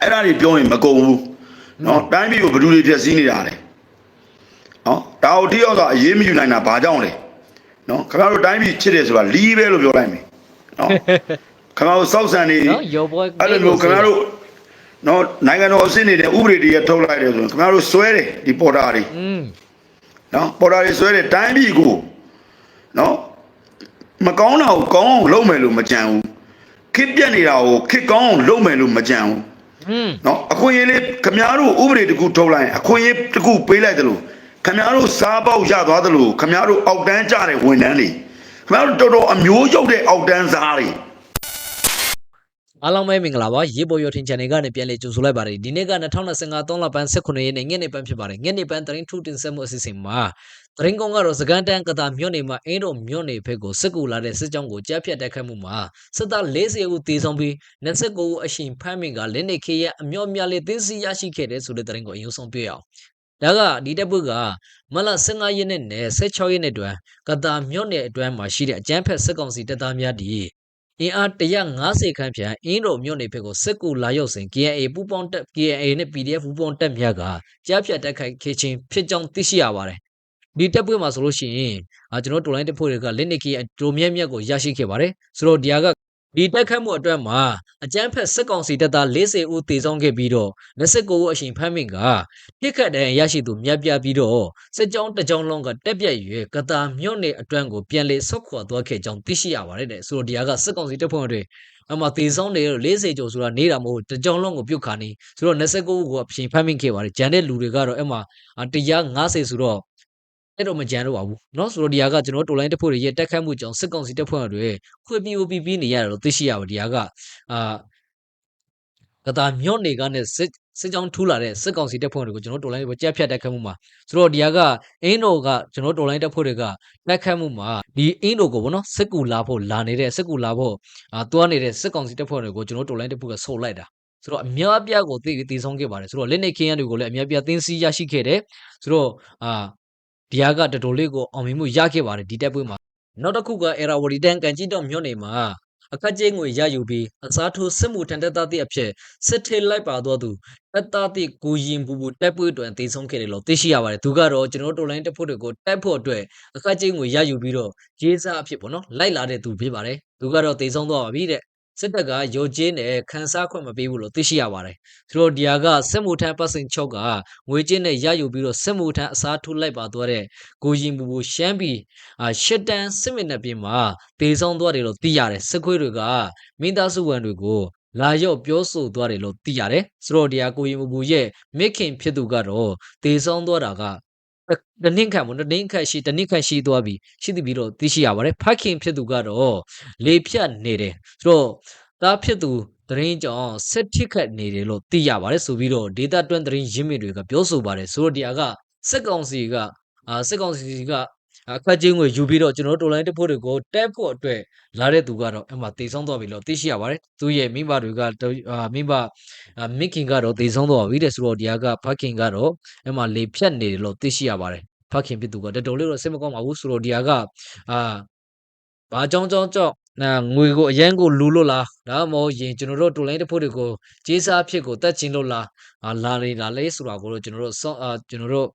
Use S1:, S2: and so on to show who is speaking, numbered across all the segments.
S1: အဲ့ဒါတွေပြောရင်မကုန်ဘူးနော်တိုင်းပြည်ကိုဘယ်သူတွေဖြည့်ဆည်းနေတာလဲနော်ဒါတို့တယောက်သာအရေးမယူနိုင်တာဘာကြောင့်လဲနော်ခင်ဗျားတို့တိုင်းပြည်ချစ်တယ်ဆိုတာလီးပဲလို့ပြောလိုက်မယ်နော်ခင်ဗျားတို့စောက်ဆန်နေ
S2: နော်ရောပွဲ
S1: အဲ့လိုမျိုးခင်ဗျားတို့နော်နိုင်ငံတော်အဆင့်နေတဲ့ဥပဒေတွေရထုတ်လိုက်တယ်ဆိုရင်ခင်ဗျားတို့စွဲတယ်ဒီပေါ်တာတွေ
S2: อืม
S1: နော်ပေါ်တာတွေစွဲတယ်တိုင်းပြည်ကိုနော်မကောင်းတာကိုကောင်းအောင်လုပ်မယ်လို့မကြံဘူးခစ်ပြက်နေတာကိုခစ်ကောင်းအောင်လုပ်မယ်လို့မကြံဘူး နော်အခွင့်အရေးလေးခမားတို့ဥပဒေတစ်ခုထုတ်လိုက်ရင်အခွင့်အရေးတစ်ခုပေးလိုက်တယ်လို့ခမားတို့စားပေါက်ရသွားတယ်လို့ခမားတို့အောက်တန်းကြတဲ့ဝန်ထမ်းတွေခမားတို့တော်တော်အမျိုးရုပ်တဲ့အောက်တန်းစားတွေ
S2: အားလုံးပဲမင်္ဂလာပါရေပေါ်ရထင် channel ကနေပြန်လည်ကြိုဆိုလိုက်ပါတယ်ဒီနေ့က2025 3လပိုင်း18ရက်နေ့ညနေပိုင်းဖြစ်ပါတယ်ညနေပိုင်းသတင်းထုတ်တင်ဆက်မှုအစီအစဉ်မှာသတင်းကောင်းကတော့စကန်တန်ကတာမြို့နယ်မှာအင်းတော်မြို့နယ်ဘက်ကိုစစ်ကူလာတဲ့စစ်ကြောင်းကိုကြားဖြတ်တိုက်ခတ်မှုမှာစစ်သား40ဦးတေဆုံးပြီး29ဦးအရှင်ဖမ်းမိကလက်နေခေရအမြော့များလေးသိသိရရှိခဲ့တဲ့ဆိုတဲ့သတင်းကိုအရင်ဆုံးပြရအောင်ဒါကဒီတပ်ဖွဲ့ကမလ15ရက်နေ့နဲ့16ရက်နေ့တွင်ကတာမြို့နယ်အတွင်းမှာရှိတဲ့အကျန်းဖက်စစ်ကောင်စီတပ်သားများဒီ အင်အား150ခန်းဖြန့်အင်းတော်မြို့နယ်ဘက်ကိုစစ်ကူလာရောက်စဉ် KNA ပူးပေါင်းတပ် KNA နဲ့ PDF ပူးပေါင်းတပ်များကကြားဖြတ်တိုက်ခိုက်ခဲ့ခြင်းဖြစ်ကြောင်းသိရှိရပါတယ်။ဒီတပ်ဖွဲ့မှာဆိုလို့ရှိရင်အာကျွန်တော်တို့တော်လိုင်းတပ်ဖွဲ့တွေကလက်နက်ကီအဒိုမြက်မြက်ကိုရရှိခဲ့ပါတယ်။ဆိုတော့ဒီဟာက ဒီတိုက်ခတ်မှုအတွက်မှာအကြမ်းဖက်စစ်ကောင်စီတပ်သား40ဦးသေဆုံးခဲ့ပြီးတော့29ဦးအရှင်ဖမ်းမိကပြစ်ခတ်တဲ့ရရှိသူမြတ်ပြပြီးတော့စစ်ကြောင်းတစ်ကြောင်းလုံးကတက်ပြက်ရွယ်ကတာမြို့နယ်အတွန်းကိုပြန်လေဆုတ်ခွာသွားခဲ့ကြောင်းသိရှိရပါတယ်တဲ့ဆိုတော့ဒီဟာကစစ်ကောင်စီတပ်ဖွဲ့တွေအမှသေဆုံးတယ်40ကျော်ဆိုတာနေတာမဟုတ်တကြောင်လုံးကိုပြုတ်ခါနေဆိုတော့29ဦးကိုအရှင်ဖမ်းမိခဲ့ပါတယ်ဂျန်တဲ့လူတွေကတော့အဲ့မှာ150ဆိုတော့ အဲ့တော့မကြံတော့ပါဘူးเนาะဆိုတော့ဒီဟာကကျွန်တော်တို့တော်လိုင်းတပ်ဖွဲ့တွေရဲ့တက်ခတ်မှုကြောင့်စစ်ကောင်စီတပ်ဖွဲ့တွေခွေပီအိုပီပီနေရတယ်လို့သိရှိရပါတယ်ဒီဟာကအာကတာမြို့နေကနဲ့စစ်စစ်ကြောင်းထူလာတဲ့စစ်ကောင်စီတပ်ဖွဲ့တွေကိုကျွန်တော်တို့တော်လိုင်းတွေကြက်ဖြတ်တက်ခတ်မှုမှာဆိုတော့ဒီဟာကအင်းတော်ကကျွန်တော်တို့တော်လိုင်းတပ်ဖွဲ့တွေကတက်ခတ်မှုမှာဒီအင်းတော်ကိုဗောနော်စစ်ကူလာဖို့လာနေတဲ့စစ်ကူလာဖို့အာတွားနေတဲ့စစ်ကောင်စီတပ်ဖွဲ့တွေကိုကျွန်တော်တို့တော်လိုင်းတပ်ဖွဲ့ကဆုတ်လိုက်တာဆိုတော့အများအပြားကိုသိတည်ဆုံးခဲ့ပါတယ်ဆိုတော့လက်နေခင်းရတွေကိုလည်းအများအပြားသိမ်းဆည်းရရှိခဲ့တယ်ဆိုတော့အာ ဒီဟာကတော်တော်လေးကိုအောင်မြင်မှုရခဲ့ပါတယ်ဒီတပ်ဖွဲ့မှာနောက်တစ်ခုကအေရာဝတီတန်ကန်ကြီးတော့မြို့နယ်မှာအခက်ကျင်းငွေရယူပြီးအစားထိုးစစ်မှုထမ်းတပ်သားသည့်အဖြစ်စစ်ထေလိုက်ပါတော့သူတပ်သားသည့်ကိုရင်ပူပူတပ်ပွဲတွင်တည်ဆုံးခဲ့တယ်လို့သိရှိရပါတယ်သူကတော့ကျွန်တော်တို့တော်လိုင်းတပ်ဖွဲ့တွေကိုတိုက်ဖို့အတွက်အခက်ကျင်းငွေရယူပြီးတော့ရေးစားအဖြစ်ပေါ့နော်လိုက်လာတဲ့သူဖြစ်ပါတယ်သူကတော့တည်ဆုံးသွားပါပြီတဲ့ စစ်တပ်ကရုတ်ချင်းနဲ့ခန်းစားခွင့်မပေးဘူးလို့သိရှိရပါတယ်သူတို့ဒီဟာကစစ်မှုထမ်းပတ်စင်ချုပ်ကငွေချင်းနဲ့ရယူပြီးတော့စစ်မှုထမ်းအစားထိုးလိုက်ပါသွားတဲ့ကိုရင်ပူပူရှမ်းပြည်အာရှစ်တန်းစစ်မင်းတပ်ပြင်မှာတေဆုံးသွားတယ်လို့သိရတယ်စစ်ခွေးတွေကမင်းသားစုဝင်တွေကိုလာရောက်ပြောဆိုသွားတယ်လို့သိရတယ်ဆိုတော့ဒီဟာကိုရင်ပူပူရဲ့မိခင်ဖြစ်သူကတော့တေဆုံးသွားတာက တနင်းခန့်မတနင်းခန့်ရှိတနင်းခန့်ရှိသွားပြီရှိသည်ပြီးတော့သိရှိရပါတယ်ဖခင်ဖြစ်သူကတော့လေဖြတ်နေတယ်ဆိုတော့သားဖြစ်သူသတင်းကြောင့်ဆက်ဖြစ်ခတ်နေတယ်လို့သိရပါတယ်ဆိုပြီးတော့ဒေတာတွန်းသတင်းရင်းမြစ်တွေကပြောဆိုပါတယ်ဆိုတော့ဒီဟာကစစ်ကောင်စီကအာစစ်ကောင်စီက အခက်ချင်းကိုယူပြီးတော့ကျွန်တော်တို့တော်လိုင်းတက်ဖို့တွေကိုတက်ဖို့အတွက်လာတဲ့သူကတော့အမှတေဆုံးသွားပြီလို့သိရှိရပါတယ်သူရဲ့မိဘတွေကအာမိဘအာမိခင်ကတော့တေဆုံးသွားပြီတဲ့ဆိုတော့ဒီဟာကဖခင်ကတော့အမှလေဖြတ်နေတယ်လို့သိရှိရပါတယ်ဖခင်ဖြစ်သူကတော်တော်လေးတော့စိတ်မကောင်းပါဘူးဆိုတော့ဒီဟာကအာဘာကြောင့်ကြောင့်ကြောင့်နာငွေကိုအရန်ကိုလူလို့လားဒါမှမဟုတ်ရင်ကျွန်တော်တို့တော်လိုင်းတက်ဖို့တွေကိုဂျေးစားဖြစ်ကိုတက်ချင်လို့လားအာလာနေလာလဲဆိုတာကိုတော့ကျွန်တော်တို့စောအာကျွန်တော်တို့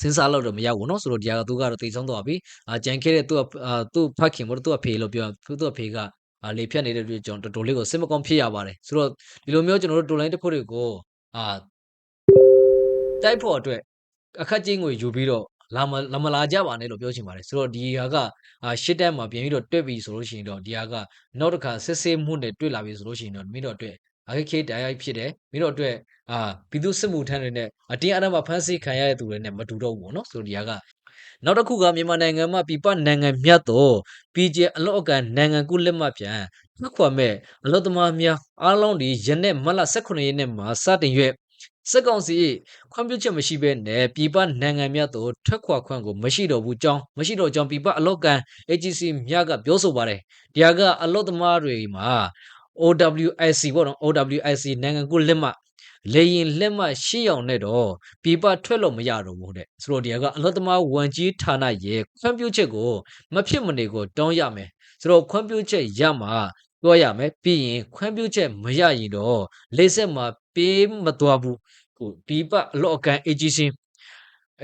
S2: စဉ်းစားလို့တော့မရဘူးเนาะဆိုတော့ဒီဟာကသူကတော့တည်ဆုံးသွားပြီအာကြံခဲ့တဲ့သူ့အာသူ့ဖခင်မို့သူ့အဖေလို့ပြောသူ့အဖေကအာလေဖြတ်နေတဲ့အတွက်ကြောင့်တော်တော်လေးကိုစစ်မကောင်းဖြစ်ရပါတယ်ဆိုတော့ဒီလိုမျိုးကျွန်တော်တို့တော်လိုင်းတက်ဖို့တွေကိုအာတိုက်ဖို့အတွက်အခက်ကြီးငွေယူပြီးတော့လာမလာမလာကြပါနဲ့လို့ပြောချင်ပါတယ်ဆိုတော့ဒီဟာကအာရှစ်တန်းမှာပြင်ပြီးတော့တွက်ပြီဆိုလို့ရှိရင်တော့ဒီဟာကနောက်တစ်ခါစစ်ဆေးမှုနဲ့တွေ့လာပြီဆိုလို့ရှိရင်တော့မင်းတို့အတွက် အခက်ခဲတရားဖြစ်တယ်မင်းတို့အတွက်အာပြည်သူစစ်မှုထမ်းတွေနဲ့အတင်းအဓမ္မဖမ်းဆီးခံရတဲ့သူတွေနဲ့မတူတော့ဘူးပေါ့နော်ဆိုတော့ဒီဟာကနောက်တစ်ခုကမြန်မာနိုင်ငံမှာပြပနိုင်ငံမြတ်တော့ PJ အလော့အကန်နိုင်ငံကူးလက်မှတ်ပြန်ထွက်ခွာမဲ့အလော့သမားများအားလုံးဒီယနေ့မလ18ရက်နေ့မှာစတင်ရွက်စစ်ကောင်စီခွင့်ပြုချက်မရှိဘဲနဲ့ပြည်ပနိုင်ငံများသို့ထွက်ခွာခွင့်ကိုမရှိတော့ဘူးကြောင်းမရှိတော့ကြောင်းပြည်ပအလော့ကန် AGC များကပြောဆိုပါတယ်ဒီဟာကအလော့သမားတွေမှာ OWIC ပေါ့နော် OWIC နိုင်ငံကူးလက်မှတ်လေရင်လက်မှတ်ရှေ့အောင်နဲ့တော့ပြပထွက်လို့မရတော့ဘူးတဲ့ဆိုတော့ဒီကအလော့သမားဝန်ကြီးဌာနရဲ့ခွင့်ပြုချက်ကိုမဖြစ်မနေကိုတောင်းရမယ်ဆိုတော့ခွင့်ပြုချက်ရမှာတွားရမယ်ပြီးရင်ခွင့်ပြုချက်မရရင်တော့လေးဆက်မှာပေးမသွားဘူးဟိုဒီပအလော့အကန် AGC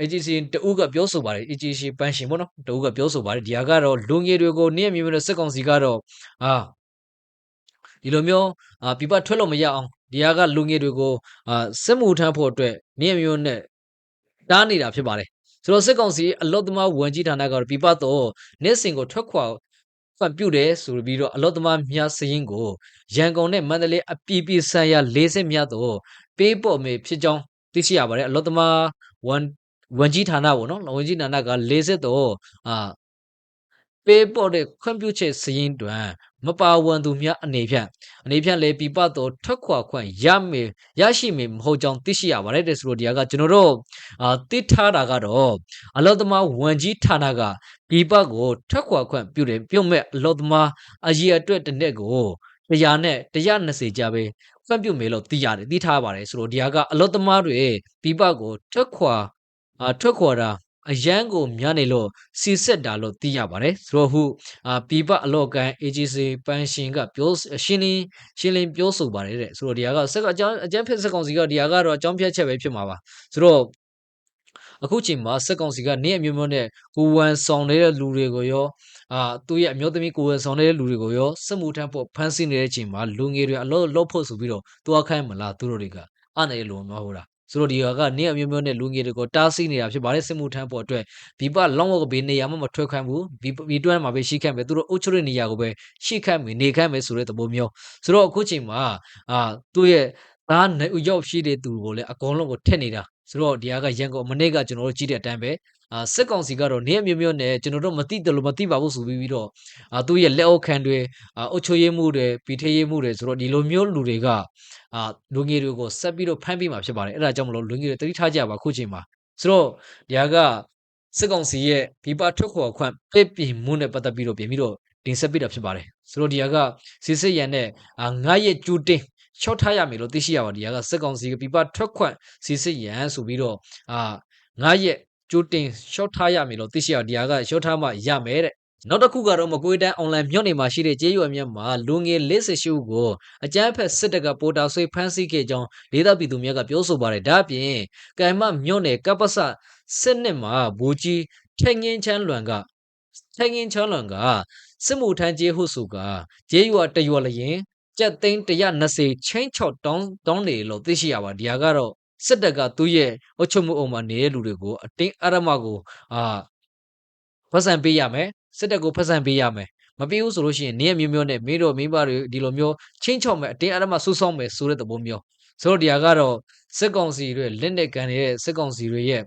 S2: AGC တူကပြောဆိုပါတယ် AGC ပန်းရှင်ပေါ့နော်တူကပြောဆိုပါတယ်ဒီဟာကတော့လူငယ်တွေကိုနေ့မြင်မြင်စစ်ကောင်စီကတော့အာ ဒီလိုမျိုးအာပြပထွက်လို့မရအောင်ဒီဟာကလူငယ်တွေကိုအာစစ်မှုထမ်းဖို့အတွက်နေ့မြင်နဲ့တားနေတာဖြစ်ပါတယ်ဆိုတော့စစ်ကောင်စီအလော့သမားဝန်ကြီးဌာနကတော့ပြပတော့နေ့စဉ်ကိုထွက်ခွာဖတ်ပြုတယ်ဆိုပြီးတော့အလော့သမားများစရင်ကိုရန်ကုန်နဲ့မန္တလေးအပြည်ပြည်ဆိုင်ရာ၄စစ်များတော့ပေးပေါ်မေဖြစ်ကြောင်းသိရှိရပါတယ်အလော့သမားဝန်ဝန်ကြီးဌာနပေါ့နော်ဝန်ကြီးဌာနက၄စစ်တော့အာပေးပေါ်တဲ့ခွင့်ပြုချက်စရင်တွင်မပါဝန်သူများအနေဖြင့်အနေဖြင့်လေပြပတော့ထွက်ခွာခွင့်ရမေရရှိမေမဟုတ်ကြောင်းသိရှိရပါတယ်တဲ့ဆိုတော့ဒီကကျွန်တော်တို့အာတိထားတာကတော့အလော့သမားဝန်ကြီးဌာနကပြပကိုထွက်ခွာခွင့်ပြုတယ်ပြုတ်မဲ့အလော့သမားအကြီးအတွက်တစ်နှစ်ကို100နဲ့120ကြပဲခွင့်ပြုမယ်လို့သိရတယ်သိထားပါတယ်ဆိုတော့ဒီကအလော့သမားတွေပြပကိုထွက်ခွာအာထွက်ခွာတာ အရန်ကိုများနေလို့စီဆက်တာလို့သိရပါတယ်ဆိုတော့ဟုအာပြပအလော့ကန် AGC ပန်းရှင်ကပြောရှင်းလင်းရှင်းလင်းပြောဆိုပါတယ်တဲ့ဆိုတော့ဒီဟာကစက်ကအကြောင်းအကျန်းဖက်စက်ကောင်စီကဒီဟာကတော့အကြောင်းပြချက်ပဲဖြစ်မှာပါဆိုတော့အခုချိန်မှာစက်ကောင်စီကနေအမျိုးမျိုးနဲ့ကိုဝန်ဆောင်နေတဲ့လူတွေကိုရောအာသူ့ရဲ့အမျိုးသမီးကိုဝန်ဆောင်နေတဲ့လူတွေကိုရောစစ်မှုထမ်းဖို့ဖမ်းဆီးနေတဲ့အချိန်မှာလူငယ်တွေအလို့လို့ဖို့ဆိုပြီးတော့တွားခိုင်းမလားသူတို့တွေကအားနေလို့မဟုတ်လား ဆိုတော့ဒီဟာကနေအမျိုးမျိုးနဲ့လူငယ်တွေကိုတားဆီးနေတာဖြစ်ပါတယ်စစ်မှုထမ်းဖို့အတွက်ဒီပလောင်းဝကဘေးနေရာမှာမထွက်ခိုင်းဘူးဒီဒီတွန်းမှာပဲရှိခိုင်းမယ်သူတို့အုပ်ချုပ်တဲ့နေရာကိုပဲရှိခိုင်းမယ်နေခိုင်းမယ်ဆိုတဲ့သဘောမျိုးဆိုတော့အခုချိန်မှာအာသူ့ရဲ့သားနေဥရောက်ရှိတဲ့သူကိုလည်းအကုန်လုံးကိုထက်နေတာဆိုတော့ဒီဟာကရန်ကုန်မနေ့ကကျွန်တော်တို့ကြည့်တဲ့အတိုင်းပဲ အာစစ်ကောင်စီကတော့နေအမျိုးမျိုးနဲ့ကျွန်တော်တို့မသိတယ်လို့မသိပါဘူးဆိုပြီးတော့အာသူ့ရဲ့လက်အောက်ခံတွေအာအုပ်ချုပ်ရေးမှုတွေပြည်ထရေးမှုတွေဆိုတော့ဒီလိုမျိုးလူတွေကအာလူငယ်တွေကိုဆက်ပြီးတော့ဖမ်းပြီးမှဖြစ်ပါတယ်အဲ့ဒါကြောင့်မလို့လူငယ်တွေတတိထားကြပါခုချိန်မှာဆိုတော့ဒီဟာကစစ်ကောင်စီရဲ့ပြပထွက်ခေါ်ခွင့်ပြည့်ပြင်မှုနဲ့ပတ်သက်ပြီးတော့ပြင်ပြီးတော့တင်ဆက်ပေးတာဖြစ်ပါတယ်ဆိုတော့ဒီဟာကစစ်စစ်ရန်နဲ့အာငါးရဲ့ကျူတင်ရှော့ထားရမယ်လို့သိရှိရပါတယ်ဒီဟာကစစ်ကောင်စီကပြပထွက်ခွင့်စစ်စစ်ရန်ဆိုပြီးတော့အာငါးရဲ့ ကျူတင်ရှော့ထားရမယ်လို့သိရှိရဒီဟာကရှော့ထားမှရမယ်တဲ့နောက်တစ်ခုကတော့မကွေးတန်းအွန်လိုင်းမြို့နယ်မှာရှိတဲ့ကျေးရွာများမှာလူငယ်48ဦးကိုအကြမ်းဖက်စစ်တပ်ကပိုတာဆွေးဖမ်းဆီးခဲ့ကြောင်းဒေသပြည်သူများကပြောဆိုပါတယ်ဒါအပြင်ကံမမြို့နယ်ကပ္ပစစစ်နှစ်မှာဘူကြီးထက်ငင်းချမ်းလွန်ကထက်ငင်းချမ်းလွန်ကစစ်မှုထမ်းကျေးဟုစုကကျေးရွာတရွာလျင်ကြက်သိန်း120ချင်းချော့တောင်းတောင်းနေလို့သိရှိရပါဒီဟာကတော့ စစ်တပ်ကသူ့ရဲ့အုပ်ချုပ်မှုအုံမှာနေတဲ့လူတွေကိုအတင်းအရမကိုအာဖတ်ဆံပေးရမယ်စစ်တပ်ကိုဖတ်ဆံပေးရမယ်မပေးဘူးဆိုလို့ရှိရင်နေရမျိုးမျိုးနဲ့မင်းတို့မိဘတွေဒီလိုမျိုးချင်းချော့မယ်အတင်းအရမဆူဆောင်းမယ်ဆိုတဲ့သဘောမျိုးဆိုတော့ဒီဟာကတော့စစ်ကောင်စီတွေလက်နဲ့ကန်နေတဲ့စစ်ကောင်စီတွေရဲ့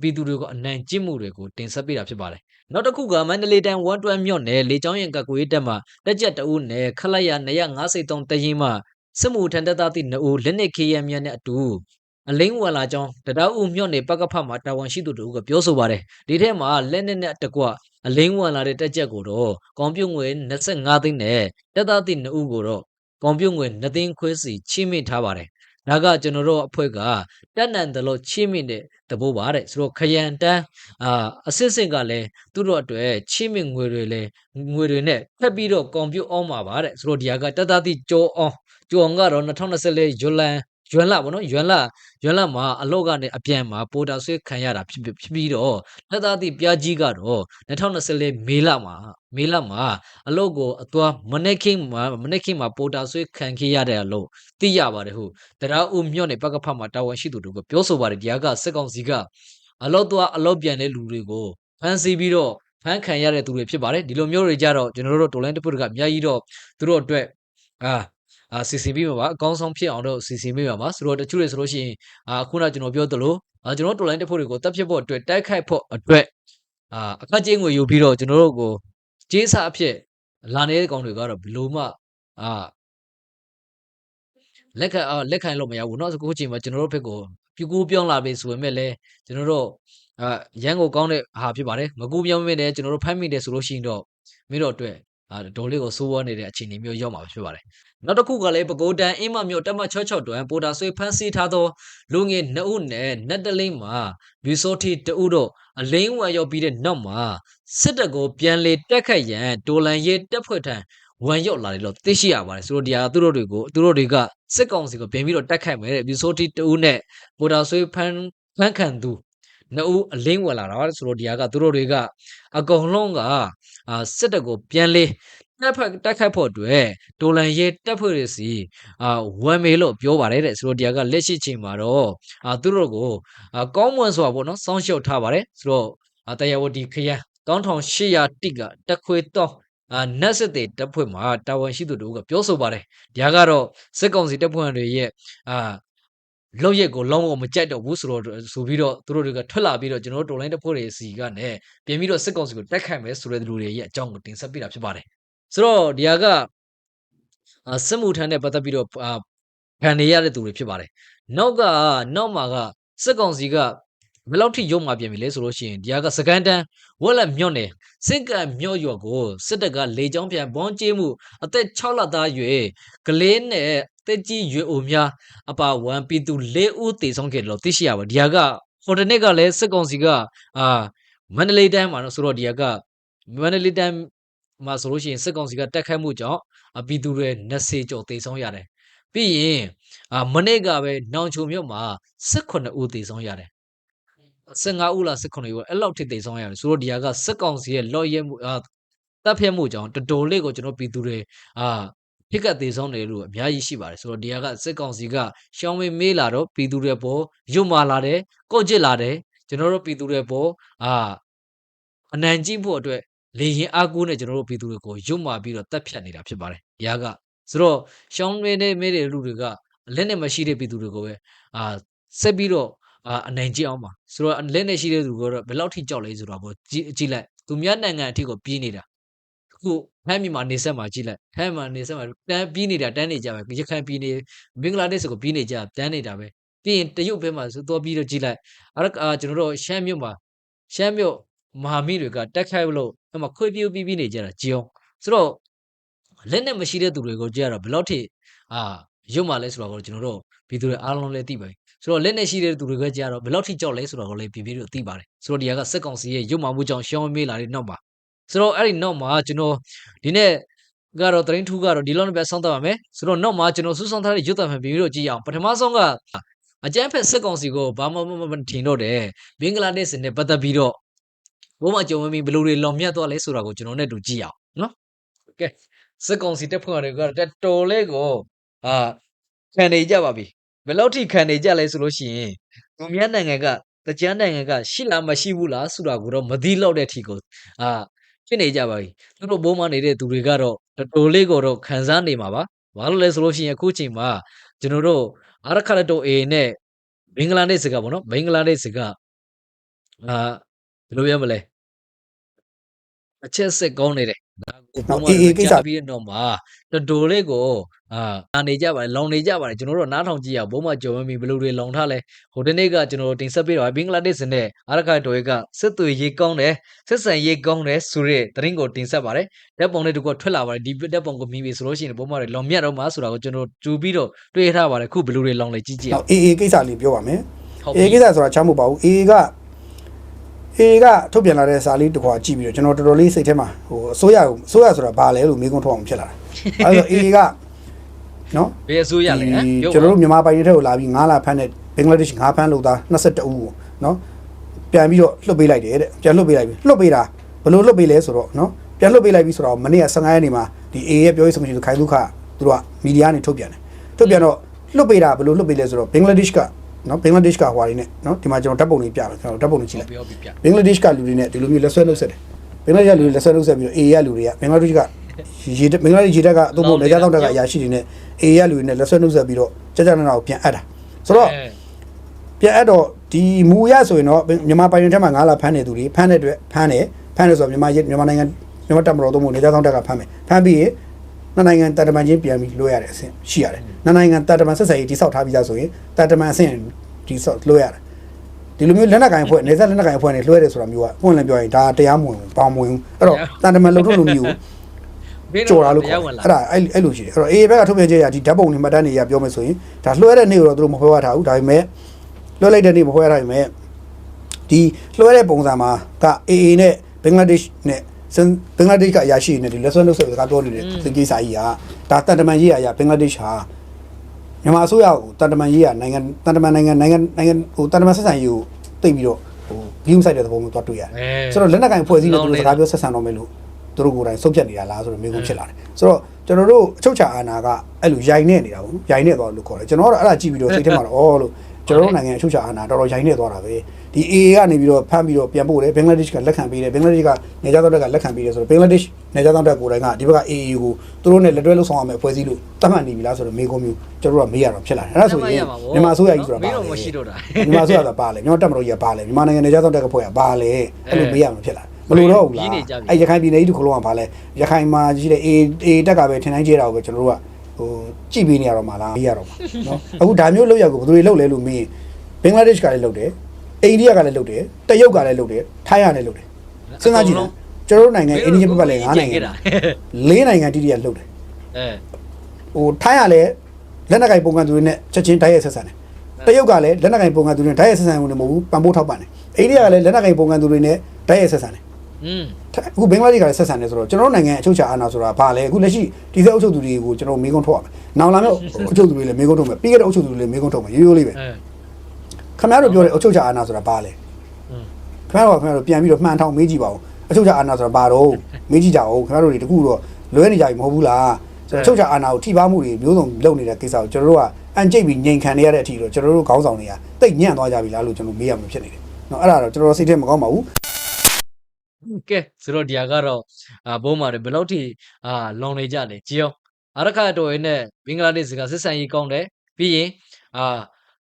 S2: ပြည်သူတွေကိုအနိုင်ကျင့်မှုတွေကိုတင်ဆက်ပေးတာဖြစ်ပါတယ်နောက်တစ်ခုကမန္တလေးတိုင်း112မြို့နယ်လေချောင်းရင်ကကွေးတက်မှာတက်ကြက်တအုပ်နယ်ခလိုက်ရ253တရင်မှစစ်မှုထမ်းတပ်သားတိ2ဦးလက်နက်ခေရမြတ်နဲ့အတူ အလိမ့်ဝလာကြောင်းတရားဥမြို့နယ်ပကဖမှာတာဝန်ရှိသူတို့ကပြောဆိုပါတယ်ဒီထဲမှာလက်နက်နဲ့တကွအလိမ့်ဝလာတဲ့တက်ကြက်ကိုတော့ကောင်ပြုတ်ငွေ25သိန်းနဲ့တပ်သားတိ2ဦးကိုတော့ကောင်ပြုတ်ငွေ2သိန်းခွဲစီချိမိထားပါတယ်ဒါကကျွန်တော်တို့အဖွဲ့ကတက်နန်တယ်လို့ချိမိတဲ့တဘောပါတဲ့ဆိုတော့ခရန်တန်းအာအစစ်စစ်ကလည်းသူတို့အတွက်ချိမိငွေတွေလည်းငွေတွေနဲ့ဖက်ပြီးတော့ကွန်ပျူအောင်ပါပါတဲ့ဆိုတော့ဒီဟာကတက်သားတိကြောအောင်ကြောအောင်ကတော့2024ဇွန်လ ရွမ်လပေါ့နော်ရွမ်လရွမ်လမှာအလော့ကနေအပြန်မှာပိုတာဆွဲခံရတာဖြစ်ဖြစ်ပြီးတော့လက်သားတိပြားကြီးကတော့2024မေလမှာမေလမှာအလော့ကိုအသွားမနေ့ခင်းမှာမနေ့ခင်းမှာပိုတာဆွဲခံခဲ့ရတဲ့အလော့သိရပါတယ်ဟုတ်တရားဦးမြို့နယ်ပကဖတ်မှာတာဝန်ရှိသူတို့ကပြောဆိုပါတယ်ဒီဟာကစစ်ကောင်စီကအလော့သွားအလော့ပြန်တဲ့လူတွေကိုဖမ်းဆီးပြီးတော့ဖမ်းခံရတဲ့သူတွေဖြစ်ပါတယ်ဒီလိုမျိုးတွေကြတော့ကျွန်တော်တို့တော်လိုင်းတပုတ်ကအများကြီးတော့သူတို့အတွက်အာ အာစီစီပြီးမှာပါအကောင်းဆုံးဖြစ်အောင်တော့စီစီမိမှာပါဆိုတော့တချို့တွေဆိုလို့ရှိရင်အာခုနကျွန်တော်ပြောသလိုအာကျွန်တော်တော်လိုင်းတပုတ်တွေကိုတက်ဖြစ်ဖို့အတွက်တိုက်ခိုက်ဖို့အတွက်အာအခက်ကျင်းငွေယူပြီးတော့ကျွန်တော်တို့ကိုကျေးစာအဖြစ်လာနေတဲ့ကောင်တွေကတော့ဘလို့မှအာလက်ခံအာလက်ခံလို့မရဘူးเนาะအခုချိန်မှာကျွန်တော်တို့ဘက်ကိုပြကူပြောင်းလာပြီဆိုပေမဲ့လည်းကျွန်တော်တို့အာရန်ကိုကောင်းတဲ့ဟာဖြစ်ပါတယ်မကူပြောင်းမိတယ်ကျွန်တော်တို့ဖမ်းမိတယ်ဆိုလို့ရှိရင်တော့မင်းတို့အတွက် အာဒေါ်လေးကိုစိုးဝါနေတဲ့အခြေအနေမျိုးရောက်မှာဖြစ်ပါတယ်နောက်တစ်ခုကလည်းပကိုးတန်အင်းမမြို့တက်မ66တွင်ပိုတာဆွေဖမ်းဆီးထားသောလူငယ်2ဦးနဲ့နတ်တလိမ့်မှာဘီဆိုတီ2ဦးတို့အလိမ့်ဝယ်ရောက်ပြီးတဲ့နောက်မှာစစ်တပ်ကိုပြန်လေတက်ခတ်ရန်တိုလန်ရေးတက်ဖွဲ့ထံဝန်ရော့လာတယ်လို့သိရှိရပါတယ်ဆိုတော့ဒီဟာသူတို့တွေကိုသူတို့တွေကစစ်ကောင်စီကိုပြင်ပြီးတော့တက်ခိုက်မယ်တဲ့ဒီဆိုတီတူနဲ့ပေါ်တာဆွေးဖန်းဖန်းခံသူ နှစ်ဦးအလင်းဝင်လာတာဆိုတော့ဒီဟာကသူတို့တွေကအကုန်လုံးကအာစစ်တပ်ကိုပြန်လေးတက်ဖက်တက်ခိုက်ဖို့အတွက်တိုလန်ရဲတက်ဖွဲ့ရစီအာဝန်မေလို့ပြောပါတယ်တဲ့ဆိုတော့ဒီဟာကလက်ရှိချိန်မှာတော့အာသူတို့ကိုအာကောင်းမွန်စွာပေါ့နော်စောင်းရှုပ်ထားပါတယ်ဆိုတော့အာတရားဝတီခရမ်းကောင်းထောင်800တိကတက်ခွေတော့အာနတ်စစ်တေတပ်ဖွဲ့မှာတာဝန်ရှိသူတို့ကပြောဆိုပါတယ်။ဒါကတော့စစ်ကောင်စီတပ်ဖွဲ့တွေရဲ့အာ လောက်ရက်ကိုလုံးဝမကြိုက်တော့ဘူးဆိုတော့ဆိုပြီးတော့သူတို့တွေကထွက်လာပြီးတော့ကျွန်တော်တို့တော်လိုင်းတပ်ဖွဲ့တွေစီကနေပြင်ပြီးတော့စစ်ကောင်စီကိုတိုက်ခိုက်မယ်ဆိုတဲ့သူတွေရဲ့အကြောင်းကိုတင်ဆက်ပေးတာဖြစ်ပါတယ်။ဆိုတော့ဒီဟာကအာစစ်မှုထမ်းနဲ့ပတ်သက်ပြီးတော့အာခံနေရတဲ့သူတွေဖြစ်ပါတယ်။နောက်ကနောက်မှာကစစ်ကောင်စီကဘယ်လောက်ထိရုံမှပြင်ပြီလဲဆိုလို့ရှိရင်ဒီဟာကစကန်တန်းဝက်လက်မြော့နေစစ်ကံမြော့ရွက်ကိုစစ်တပ်ကလေကြောင်းပြန်ဘွန်ကျေးမှုအသက်6လသားရွယ်ကလေးနဲ့ တက်ကြီးရွယ်အိုများအပါဝမ်ပီတူ၄ဦးတည်ဆုံးခဲ့တယ်လို့သိရှိရပါဒီဟာကဟိုတနေ့ကလည်းစစ်ကောင်စီကအာမန္တလေးတိုင်းမှာတော့ဆိုတော့ဒီဟာကမန္တလေးတိုင်းမှာဆိုလို့ရှိရင်စစ်ကောင်စီကတက်ခတ်မှုကြောင့်အပီတူတွေ20ကျော်တည်ဆုံးရတယ်ပြီးရင်အာမနေ့ကပဲနောင်ချုံမြို့မှာ18ဦးတည်ဆုံးရတယ်15ဦးလား18ဦးအဲ့လောက်ထိတိတ်ဆောင်ရတယ်ဆိုတော့ဒီဟာကစက်ကောင်စီရဲ့လော့ရဲမှုအာတပ်ဖြတ်မှုကြောင့်တော်တော်လေးကိုကျွန်တော်ပြည်သူတွေအာ ဖိကတ်သေးဆောင်တယ်လို့အများကြီးရှိပါတယ်ဆိုတော့ဒီဟာကစက်ကောင်စီကရှောင်းမေးမေးလာတော့ပြည်သူတွေပေါ်ယွတ်မာလာတယ်ကော့ကျစ်လာတယ်ကျွန်တော်တို့ပြည်သူတွေပေါ်အာအနံကြည့်ဖို့အတွက်လေရင်အားကိုးနဲ့ကျွန်တော်တို့ပြည်သူတွေကိုယွတ်မာပြီးတော့တပ်ဖြတ်နေတာဖြစ်ပါတယ်ဒီဟာကဆိုတော့ရှောင်းမေးနေမေးတဲ့လူတွေကလက်နဲ့မရှိတဲ့ပြည်သူတွေကိုပဲအာဆက်ပြီးတော့အာအနိုင်ကျင့်အောင်ပါဆိုတော့လက်နဲ့ရှိတဲ့သူကတော့ဘယ်လောက်ထိကြောက်လဲဆိုတော့ပေါ့ကြည့်ကြည့်လိုက်သူများနိုင်ငံအထိကိုပြေးနေတာအ ခုဟမ်းမြန်မာနေဆက်မှာကြည့်လိုက်ဟမ်းမြန်မာနေဆက်မှာတန်းပြေးနေတာတန်းနေကြပဲရခိုင်ပြည်နေဘင်္ဂလားဒေ့ရှ်ကိုပြေးနေကြတန်းနေတာပဲပြီးရင်တရုတ်ဘက်မှာဆိုတော့ပြီးတော့ကြည့်လိုက်အဲ့ဒါအာကျွန်တော်တို့ရှမ်းမြို့မှာရှမ်းမြို့မဟာမိတွေကတက်ခိုက်လို့အဲ့မှာခွေပြူပြီးပြီးနေကြတာကြည်အောင်ဆိုတော့လက်နဲ့မရှိတဲ့သူတွေကိုကြည့်ရတော့ဘယ်လောက်ထိအာရုပ်မှလဲဆိုတော့ကျွန်တော်တို့ပြည်သူတွေအားလုံးလည်းသိပါပြီဆိုတော့လက်နဲ့ရှိတဲ့သူတွေကကြတော့ဘယ်လောက်ထိကြောက်လဲဆိုတော့ကိုလည်းပြပြလို့သိပါတယ်ဆိုတော့ဒီဟာကစက်ကောင်စီရဲ့ရုပ်မာမှုကြောင့်ရှောင်းမေးလာတဲ့နောက်မှာ ဆိုတော့အဲ့ဒီနောက်မှာကျွန်တော်ဒီနေ့ကတော့တရင်ထူးကတော့ဒီလောက်နဲ့ပဲဆောင်းတော့ပါမယ်ဆိုတော့နောက်မှာကျွန်တော်စူးစောင်းထားတဲ့ရုပ်သံဖန်ပြပြီးတော့ကြည့်အောင်ပထမဆုံးကအကျန်းဖက်စက်ကောင်စီကိုဘာမှမမထင်တော့တယ်ဘင်္ဂလားဒေ့ရှ်နဲ့ပတ်သက်ပြီးတော့ဘုမကြုံမီဘလူတွေလောင်မြတ်သွားလဲဆိုတာကိုကျွန်တော်နဲ့တူကြည့်အောင်နော်ကဲစက်ကောင်စီတက်ဖွဲ့တွေကတော့တော်လေးကိုအာခံနေကြပါပြီဘယ်လောက်ထိခံနေကြလဲဆိုလို့ရှိရင်သူများနိုင်ငံကတကြမ်းနိုင်ငံကရှိလားမရှိဘူးလားဆိုတာကိုတော့မသိတော့တဲ့အထိကိုအာ ဖြစ်နေကြပါပြီသူတို့ဘိုးမနေတဲ့သူတွေကတော့တော်တော်လေးကိုတော့ခံစားနေမှာပါဘာလို့လဲဆိုလို့ရှိရင်အခုချိန်မှာကျွန်တော်တို့အာရခလက်တိုအေနဲ့ဘင်္ဂလားဒေ့ရှ်ကပေါ့နော်ဘင်္ဂလားဒေ့ရှ်ကအာဘယ်လိုပြောမလဲအချက်စစ်ကောင်းနေတယ်ဒါကိုဘိုးမတွေကြားပြီးတော့မှတော်တော်လေးကို အာနာနေကြပါတယ်လောင်နေကြပါတယ်ကျွန်တော်တို့နားထောင်ကြည့်ရဘုံမကြော်မီဘယ်လိုတွေလောင်ထားလဲဟိုဒီနေ့ကကျွန်တော်တို့တင်ဆက်ပေးတော့ဘင်္ဂလားဒေ့ရှ်နဲ့အာရခတိုရဲ့ကစစ်သွေးရေးကောင်းတယ်စစ်ဆန်ရေးကောင်းတယ်ဆိုတဲ့သတင်းကိုတင်ဆက်ပါတယ်ဓာတ်ပုံလေးတကူထွက်လာပါတယ်ဒီဓာတ်ပုံကိုမြင်ပြီဆိုလို့ရှိရင်ဘုံမတွေလောင်မြတ်တော့မှာဆိုတာကိုကျွန်တော်ကြူပြီးတော့တွေးထားပါတယ်ခုဘယ်လိုတွေလောင်လဲကြည့်ကြည့်
S3: နောက် AA ကိစ္စလေးပြောပါမယ်
S2: ဟုတ်
S3: AA
S2: ပြီ
S3: ကိစ္စဆိုတာချမ်းမဟုတ်ပါဘူး AA က AA ကထုတ်ပြန်လာတဲ့စာလေးတစ်ခွာကြည့်ပြီးတော့ကျွန်တော်တော်တော်လေးစိတ်ထဲမှာဟိုအစိုးရကိုအစိုးရဆိုတာဘာလဲလို့မေးခွန်းထုတ်အောင်ဖြစ်လာတာအဲဒါဆို AA က နော်
S2: ဘယ်အစိုးရလဲဟမ်
S3: ဒီ
S2: ပြော
S3: ကျွန်
S2: ပါ
S3: တော်တို့မြန်မာပိုင်းတွေထက်ကိုလာပြီး9လဖမ်းတဲ့ဘင်္ဂလားဒေ့ရှ်9ဖမ်းလို့သား22ဦးကိုနော်ပြန်ပြီးတော့လွှတ်ပေးလိုက်တယ်တဲ့ပြန်လွှတ်ပေးလိုက်ပြီလွှတ်ပေးတာဘယ်လိုလွှတ်ပေးလဲဆိုတော့နော်ပြန်လွှတ်ပေးလိုက်ပြီဆိုတော့မနေ့က15ရက်နေ့မှာဒီ AA ရဲ့ပြောရေးဆိုခွင့်ရှိသူခိုင်ဒုခသူတို့ကမီဒီယာနေထုတ်ပြန်တယ်ထုတ်ပြန်တော့လွှတ်ပေးတာဘယ်လိုလွှတ်ပေးလဲဆိုတော့ဘင်္ဂလားဒေ့ရှ်ကနော်ဘင်္ဂလားဒေ့ရှ်ကဟွာတွေနဲ့နော်ဒီမှာကျွန်တော်ဓာတ်ပုံလေးပြမယ်ကျွန်တော်ဓာတ်ပုံလေးကြည့်လိုက်
S2: ပြောပြပြ
S3: ဘင်္ဂလားဒေ့ရှ်ကလူတွေနဲ့ဒီလိုမျိုးလက်ဆွဲနှုတ်ဆက်တယ်ဘင်္ဂလားဒေ့ရှ်ကလူတွေလက်ဆွဲနှုတ်ဆက်ပြီးတော့ AA ရလူတွေကဘင်္ဂလားဒေ့ရှ်က ရေတပ်ဘင်္ဂလားဒေ့ရှ်ရေတပ်ကအသုံးဖို့နေကြတော့တက်ကအရာရှိတွေနဲ့ AA ရလူတွေနဲ့လက်ဆွဲနှုတ်ဆက်ပြီးတော့ကြာကြာနာနာကိုပြန်အပ်တာဆိုတော့
S2: အဲ
S3: ပြန်အပ်တော့ဒီမူရဆိုရင်တော့မြန်မာပိုင်နယ်ထဲမှာ9လဖမ်းနေသူတွေဖမ်းတဲ့အတွက်ဖမ်းတယ်ဖမ်းတယ်ဆိုတော့မြန်မာရဲမြန်မာနိုင်ငံမြန်မာတပ်မတော်သုံးဖို့နေကြတော့တက်ကဖမ်းမယ်ဖမ်းပြီးရင်နှစ်နိုင်ငံတပ်တမန်ချင်းပြန်ပြီးလွှဲရတဲ့အဆင့်ရှိရတယ်နှစ်နိုင်ငံတပ်တမန်ဆက်ဆံရေးတိစောက်ထားပြီးသားဆိုရင်တပ်တမန်အဆင့်တိစောက်လွှဲရတယ်ဒီလိုမျိုးလက်နက်ကင်အဖွဲ့နေဆက်လက်နက်ကင်အဖွဲ့နဲ့လွှဲတယ်ဆိုတာမျိုးကပွင့်လည်းပြောရင်ဒါတရားမဝင်ဘူးပေါင်မဝင်ဘူးအဲ့တော့တန်တမန်လုံထုတ်လို့မျိုး
S2: ဘင်း
S3: ကြော်တာလို့ခေါ်
S2: ဝင်
S3: တယ်
S2: လာ
S3: အဲ့ဒါအဲ့အဲ့လိုရှိတယ်အဲ့တော့အေးဘက်ကထုတ်ပြန်ချက်ရဒီဓာတ်ပုံတွေမှတ်တမ်းတွေရပြောမယ်ဆိုရင်ဒါလွှဲတဲ့နေ့ကိုတော့သူတို့မဖွဲရထားဘူးဒါပေမဲ့လွှဲလိုက်တဲ့နေ့မဖွဲရထားပေမဲ့ဒီလွှဲတဲ့ပုံစံမှာကအေအေနဲ့ဘင်္ဂလားဒေ့ရှ်နဲ့စင်ဘင်္ဂလားဒေ့ရှ်ကအရာရှိနေတယ်လက်ဆွဲနှုတ်ဆက်စကားပြောနေတဲ့စင်ကိစ္စကြီးကဒါတန်တမန်ရေးအရာဘင်္ဂလားဒေ့ရှ်ဟာမြန်မာအစိုးရကိုတန်တမန်ရေးကနိုင်ငံတန်တမန်နိုင်ငံနိုင်ငံနိုင်ငံဟိုတန်တမန်ဆက်ဆံရေးကိုတိတ်ပြီးတော့ဟိုဂိမ်းဆိုင်တဲ့သဘောမျိုးသွားတွေ့ရတယ်
S2: အဲ
S3: ဆိုတော့လက်နက်ကင်ဖွဲ့စည်းနေသူတို့စကားပြောဆက်ဆံတော့မယ်လို့ သူတို့ကိုယ်တိုင်ဆုံးဖြတ်နေတာလားဆိုတော့မိကုန်းဖြစ်လာတယ်ဆိုတော့ကျွန်တော်တို့အချုပ်ချာအာဏာကအဲ့လိုရိုင်နေနေတာပေါ့ရိုင်နေသွားလို့ခေါ်တယ်ကျွန်တော်ကတော့အဲ့ဒါကြည့်ပြီးတော့စိတ်ထဲမှာတော့အော်လို့ကျွန်တော်တို့နိုင်ငံအချုပ်ချာအာဏာတော်တော်ရိုင်နေသွားတာပဲဒီ AA ကနေပြီးတော့ဖမ်းပြီးတော့ပြန်ပို့တယ်ဘင်္ဂလားဒေ့ရှ်ကလက်ခံပေးတယ်ဘင်္ဂလားဒေ့ရှ်ကနေကြတော့တက်ကလက်ခံပေးတယ်ဆိုတော့ဘင်္ဂလားဒေ့ရှ်နေကြတော့တက်ကိုယ်တိုင်ကဒီဘက်က AA ကိုသူတို့နဲ့လက်တွဲလှုပ်ဆောင်ရမယ်ဖွဲ့စည်းလို့တတ်မှတ်နေပြီလားဆိုတော့မိကုန်းမျိုးကျွန်တော်တို့ကမေးရတော့ဖြစ်လာတယ်အဲ့ဒါဆိုရင်မြန်မာအစိုးရကြီးဆိုတာ
S2: မ
S3: ပါ
S2: င်း
S3: လေ
S2: တော့မရှိတော့တာ
S3: မြန်မာဆိုရတာပါလေမြန်မာတက်မလို့ရပါလေမြန်မာနိုင်ငံနေကြတော့တက်ကဖွဲ့ရပါလေအဲ့လိုမေးရမှာဖြစ်လာ မလို့တော့ဘူးလားအဲ့ရခိုင်ပြည်နယ်ကြီးတစ်ခုလုံးကပါလေရခိုင်မှာရှိတဲ့ A A တက်ကပဲထင်တိုင်းကျဲတာကိုပဲကျွန်တော်တို့ကဟိုကြည့်ပေးနေရတော့မှာလားမေးရတော့မှာနော်အခုဒါမျိုးလောက်ရကိုဘယ်သူတွေလောက်လဲလို့မေးဘင်္ဂလားဒေ့ရှ်ကလည်းလောက်တယ်အိန္ဒိယကလည်းလောက်တယ်တရုတ်ကလည်းလောက်တယ်ထိုင်းကလည်းလောက်တယ်စဉ်းစားကြည့်နော်ကျွန်တော်တို့နိုင်ငံအိန္ဒိယဘက်ကလည်း9နိုင်ငံ၄နိုင်ငံတိတိကျလောက်တယ်
S2: အဲ
S3: ဟိုထိုင်းကလည်းလက်နက်ကင်ပုံကန်သူတွေနဲ့ချက်ချင်းတိုက်ရိုက်ဆက်ဆံတယ်တရုတ်ကလည်းလက်နက်ကင်ပုံကန်သူတွေနဲ့တိုက်ရိုက်ဆက်ဆံဝင်နေမဟုတ်ဘူးပံပိုးထောက်ပံ့တယ်အိန္ဒိယကလည်းလက်နက်ကင်ပုံကန်သူတွေနဲ့တိုက်ရိုက်ဆက်ဆံတယ်
S2: อืม
S3: အခုဘင်္ဂလားဒေ့ရှ်ကလည်းဆက်ဆံနေဆိုတော့ကျွန်တော်နိုင်ငံအချုပ်ချာအာဏာဆိုတာဘာလဲအခုလက်ရှိဒီဆက်အုပ်ချုပ်သူတွေကိုကျွန်တော်မေးခွန်းထုတ်ရမယ်နောက်လာမယ့်အချုပ်သူတွေလည်းမေးခွန်းထုတ်မယ်ပြီးခဲ့တဲ့အုပ်ချုပ်သူတွေလည်းမေးခွန်းထုတ်မယ်ရိုးရိုးလေးပဲခင်ဗျားတို့ပြောတဲ့အချုပ်ချာအာဏာဆိုတာဘာလဲခင်ဗျားတို့ခင်ဗျားတို့ပြန်ပြီးတော့မှန်ထောင်မေးကြည့်ပါဦးအချုပ်ချာအာဏာဆိုတာဘာတော့မေးကြည့်ကြအောင်ခင်ဗျားတို့တွေတကူတော့လွဲနေကြပြီမဟုတ်ဘူးလားဆိုတော့ချုပ်ချာအာဏာကိုထိပါမှုတွေမျိုးစုံလုပ်နေတဲ့ကိစ္စကိုကျွန်တော်တို့ကအန်ကျိတ်ပြီးငြိမ်ခံနေရတဲ့အထိတော့ကျွန်တော်တို့ခေါင်းဆောင်တွေကတိတ်ညံ့သွားကြပြီလားလို့ကျွန်တော်မေးရမှဖြစ်နေတယ်နော်အဲ့ဒါတော့ကျွန်တော်စိတ်ထဲမကောင်းပါဘူး
S2: ကဲဆိုတော့ဒီဟာကတော့အာဘုံမာတယ်ဘယ်လောက်ထိအာလောင်နေကြလဲကြည်အောင်အရခတော်ရဲ့နဲ့ဘင်္ဂလားဒေ့ရှ်ကဆက်ဆံရေးကောင်းတယ်ပြီးရင်အာ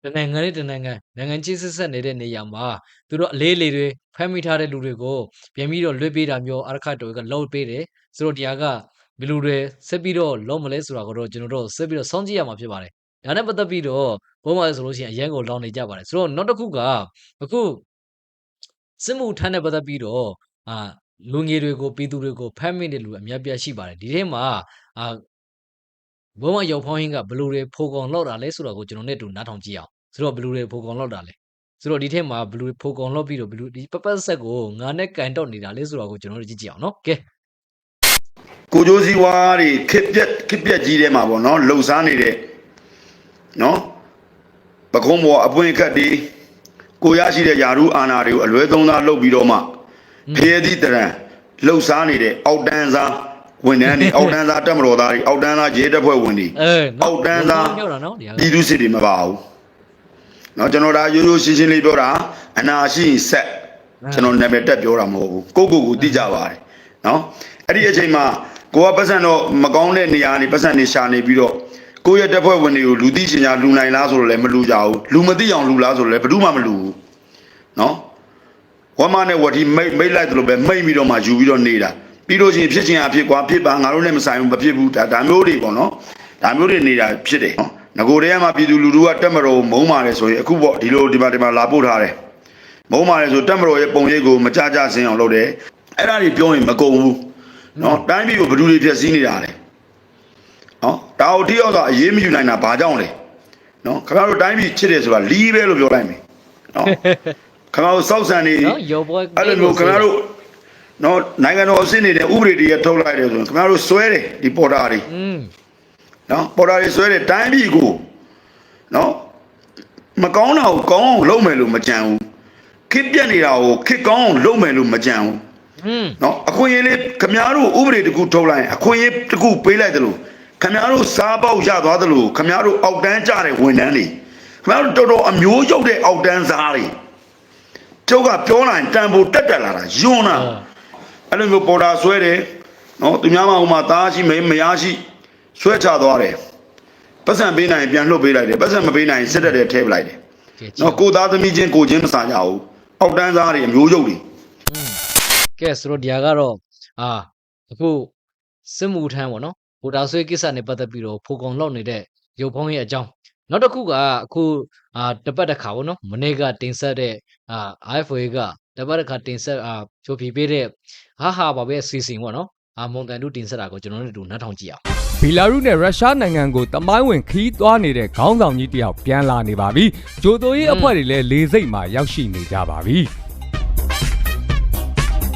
S2: တနိုင်ငံနဲ့တနိုင်ငံနိုင်ငံချင်းဆက်ဆက်နေတဲ့နေရာမှာသူတို့အလေးလေးတွေဖမ်းမိထားတဲ့လူတွေကိုပြန်ပြီးတော့လွှတ်ပေးတာမျိုးအရခတော်ကလုပ်ပေးတယ်ဆိုတော့ဒီဟာကဘယ်လူတွေဆက်ပြီးတော့လုံးမလဲဆိုတာကိုတော့ကျွန်တော်တို့ဆက်ပြီးတော့စောင့်ကြည့်ရမှာဖြစ်ပါတယ်ဒါနဲ့ပတ်သက်ပြီးတော့ဘုံမာဆိုလို့ရှိရင်အရန်ကိုလောင်နေကြပါတယ်ဆိုတော့နောက်တစ်ခုကအခုစစ်မှုထမ်းတဲ့ပတ်သက်ပြီးတော့ အာလူငယ်တွေကိုပြည်သူတွေကိုဖမ်းမိတဲ့လူအများပြားရှိပါတယ်ဒီထဲမှာအာဘုံမရောက်ဖောင်းဟင်းကဘလူတွေဖိုကောင်လောက်တာလဲဆိုတော့ကိုကျွန်တော်နဲ့တူနားထောင်ကြည့်အောင်ဆိုတော့ဘလူတွေဖိုကောင်လောက်တာလဲဆိုတော့ဒီထဲမှာဘလူတွေဖိုကောင်လောက်ပြီးတော့ဘလူဒီပပတ်ဆက်ကိုငါနဲ့ကန်တော့နေတာလဲဆိုတော့ကိုကျွန်တော်တို့ကြည့်ကြည့်အောင်နော်ကဲ
S1: ကိုကျိုးစည်းဝါးတွေခစ်ပြက်ခစ်ပြက်ကြီးထဲမှာပေါ့နော်လှုပ်ရှားနေတဲ့နော်ပကုံးပေါ်အပွင့်ခတ်တွေကိုရရှိတဲ့ယာရုအာနာတွေကိုအလွဲသုံးစားလုပ်ပြီးတော့မှ ဖျဲသည့်တရံလှုပ်ရှားနေတဲ့အောက်တန်းစားဝန်ထမ်းတွေအောက်တန်းစားတက်မတော်သားတွေအောက်တန်းစားရဲတပ်ဖွဲ့ဝင်တွေ
S2: အဲ
S1: အောက်တန်းသား
S2: ပြောတာနော်ဒီဟာက
S1: ပြည်သူစစ်တွေမပါဘူးเนาะကျွန်တော်ဒါရိုးရိုးရှင်းရှင်းလေးပြောတာအနာရှိရင်ဆက်ကျွန်တော်နာမည်တက်ပြောတာမဟုတ်ဘူးကိုကိုကိုသိကြပါတယ်เนาะအဲ့ဒီအချိန်မှာကိုကပတ်စံတော့မကောင်းတဲ့နေရာနေပတ်စံနေရှာနေပြီးတော့ကိုရဲ့တက်ဖွဲ့ဝင်တွေကိုလူသိချင်ကြလူနိုင်လားဆိုတော့လည်းမလူကြဘူးလူမသိအောင်လူလားဆိုတော့လည်းဘယ်သူမှမလူဘူးเนาะ ဝမ်းမနဲ့ဝတီမိတ်မိတ်လိုက်တယ်လို့ပဲမိတ်ပြီးတော့မှယူပြီးတော့နေတာပြီးလို့ရှိရင်ဖြစ်ချင်အဖြစ်ကွာဖြစ်ပါငါတို့လည်းမဆိုင်ဘူးမဖြစ်ဘူးဒါဒါမျိုးတွေပေါ့နော်ဒါမျိုးတွေနေတာဖြစ်တယ်နော်ငကိုတည်းကမှပြည်သူလူထုကတက်မတော်မုံမာတယ်ဆိုရင်အခုပေါ့ဒီလိုဒီမှာဒီမှာလာပို့ထားတယ်မုံမာတယ်ဆိုတက်မတော်ရဲ့ပုံရိပ်ကိုမကြကြစင်းအောင်လုပ်တယ်အဲ့ဒါတွေပြောရင်မကုန်ဘူးနော်တိုင်းပြည်ကိုဘယ်သူတွေဖြစ်စည်းနေတာလဲနော်ဒါကိုတိရောက်တော့အရေးမယူနိုင်တာဘာကြောင့်လဲနော်ခင်ဗျားတို့တိုင်းပြည်ချစ်တယ်ဆိုတာလီးပဲလို့ပြောလိုက်မယ်နော် ခင်ဗျားတို့စောက်ဆန်နေ
S2: နော်ယောဘော
S1: အဲ့လိုမျိုးခင်ဗျားတို့နော်နိုင်ငံတော်အဆင့်နေတဲ့ဥပဒေတွေရထုတ်လိုက်တယ်ဆိုရင်ခင်ဗျားတို့စွဲတယ်ဒီပေါ်တာတွေ
S2: อืม
S1: နော်ပေါ်တာတွေစွဲတယ်တိုင်းပြည်ကိုနော်မကောင်းတာကိုကောင်းအောင်လုပ်မယ်လို့မကြံဘူးခစ်ပြက်နေတာကိုခစ်ကောင်းအောင်လုပ်မယ်လို့မကြံဘူး
S2: อืม
S1: နော်အခွင့်အရေးလေးခင်ဗျားတို့ဥပဒေတစ်ခုထုတ်လိုက်ရင်အခွင့်အရေးတစ်ခုပေးလိုက်တယ်လို့ခင်ဗျားတို့စားပေါက်ရသွားတယ်လို့ခင်ဗျားတို့အောက်တန်းကြတဲ့ဝန်ထမ်းတွေခင်ဗျားတို့တော်တော်အမျိုးရုပ်တဲ့အောက်တန်းစားတွေ ကျုပ်ကပြောလိုက်တန်ဖို့တက်တက်လာတာယွန်းတာအဲ့လိုမျိုးပေါ်တာဆွဲတယ်နော်သူများမဟိုမှာသားရှိမမရရှိဆွဲချသွားတယ်ပတ်စံပေးနိုင်ရင်ပြန်လှုပ်ပေးလိုက်တယ်ပတ်စံမပေးနိုင်ရင်စစ်တပ်ထဲထည့်ပလိုက်တယ်
S2: ကဲကြည့်
S1: နော်ကိုသားသမီးချင်းကိုချင်းမစားကြဘူးအောက်တန်းသားတွေအမျိုးရုပ်တွေ
S2: อืมကဲဆိုတော့ဒီဟာကတော့အာအခုစစ်မှုထမ်းပေါ့နော်ဗိုလ်တာဆွေးကိစ္စနဲ့ပတ်သက်ပြီးတော့ဖိုကောင်လောက်နေတဲ့ရုပ်ဖောင်းရဲ့အကြောင်း နောက်တစ်ခုကအခုအာတပတ်တစ်ခါပေါ့နော်မနေ့ကတင်ဆက်တဲ့အာ IFA ကတပတ်တစ်ခါတင်ဆက်အာဖြိုဖြီပေးတဲ့ဟာဟာပါပဲအစီအစဉ်ပေါ့နော်အာမွန်တန်တို့တင်ဆက်တာကိုကျွန်တော်တို့အတူနားထောင်ကြည့်အောင်
S4: ဘီလာရုနဲ့ရုရှားနိုင်ငံကိုတမိုင်းဝင်ခီးသွားနေတဲ့ခေါင်းဆောင်ကြီးတယောက်ပြန်လာနေပါပြီ။ဂျိုတိုရေးအဖွဲ့တွေလည်းလေစိတ်မှာရောက်ရှိနေကြပါပြီ။